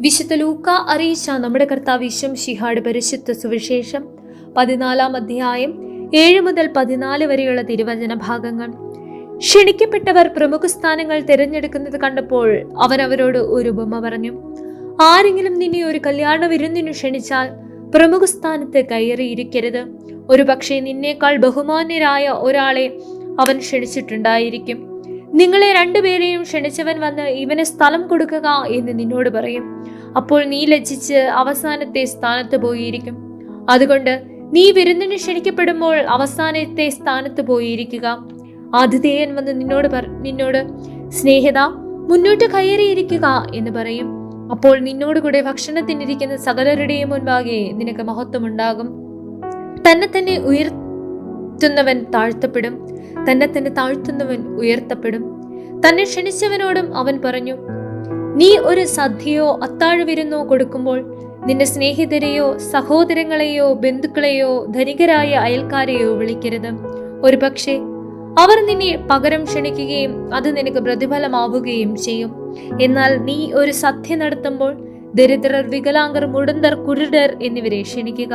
വിശുദ്ധ ലൂക്ക അറിയിച്ച നമ്മുടെ കർത്താവ് വിശ്വം ഷിഹാഡ് പരിശുദ്ധ സുവിശേഷം പതിനാലാം അധ്യായം ഏഴ് മുതൽ പതിനാല് വരെയുള്ള തിരുവചന ഭാഗങ്ങൾ. ക്ഷണിക്കപ്പെട്ടവർ പ്രമുഖ സ്ഥാനങ്ങൾ തിരഞ്ഞെടുക്കുന്നത് കണ്ടപ്പോൾ അവൻ അവരോട് ഒരു ഉപമ പറഞ്ഞു ആരെങ്കിലും നിന്നെ ഒരു കല്യാണ വിരുന്നിനു ക്ഷണിച്ചാൽ പ്രമുഖ സ്ഥാനത്ത് കയറിയിരിക്കരുത് ഒരു പക്ഷേ നിന്നേക്കാൾ ബഹുമാന്യരായ ഒരാളെ അവൻ ക്ഷണിച്ചിട്ടുണ്ടായിരിക്കും. നിങ്ങളെ രണ്ടുപേരെയും ക്ഷണിച്ചവൻ വന്ന് ഇവന് സ്ഥലം കൊടുക്കുക എന്ന് നിന്നോട് പറയും. അപ്പോൾ നീ ലജ്ജിച്ച് അവസാനത്തെ സ്ഥാനത്ത് പോയിരിക്കും. അതുകൊണ്ട് നീ വിരുന്നിന് ക്ഷണിക്കപ്പെടുമ്പോൾ അവസാനത്തെ സ്ഥാനത്ത് പോയിരിക്കുക. ആതിഥേയൻ വന്ന് നിന്നോട് നിന്നോട് സ്നേഹിത മുന്നോട്ട് കയറിയിരിക്കുക എന്ന് പറയും. അപ്പോൾ നിന്നോട് കൂടെ ഭക്ഷണത്തിനിരിക്കുന്ന സകലരുടെയും മുൻപാകെ നിനക്ക് മഹത്വമുണ്ടാകും. തന്നെ തന്നെ ഉയർത്തുന്നവൻ താഴ്ത്തപ്പെടും. തന്നെ തന്നെ താഴ്ത്തുന്നവൻ ഉയർത്തപ്പെടും. തന്നെ ക്ഷണിച്ചവനോടും അവൻ പറഞ്ഞു നീ ഒരു സദ്യയോ അത്താഴവിരുന്നോ കൊടുക്കുമ്പോൾ നിന്റെ സ്നേഹിതരെയോ സഹോദരങ്ങളെയോ ബന്ധുക്കളെയോ ധനികരായ അയൽക്കാരെയോ വിളിക്കരുത്. ഒരുപക്ഷെ അവർ നിന്നെ പകരം ക്ഷണിക്കുകയും അത് നിനക്ക് പ്രതിഫലമാവുകയും ചെയ്യും. എന്നാൽ നീ ഒരു സദ്യ നടത്തുമ്പോൾ ദരിദ്രർ വികലാംഗർ മുടന്തർ കുരുടർ എന്നിവരെ ക്ഷണിക്കുക.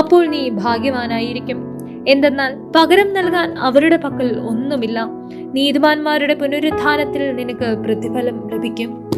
അപ്പോൾ നീ ഭാഗ്യവാനായിരിക്കും. എന്തെന്നാൽ പകരം നൽകാൻ അവരുടെ പക്കൽ ഒന്നുമില്ല. നീതിമാന്മാരുടെ പുനരുത്ഥാനത്തിൽ നിനക്ക് പ്രതിഫലം ലഭിക്കും.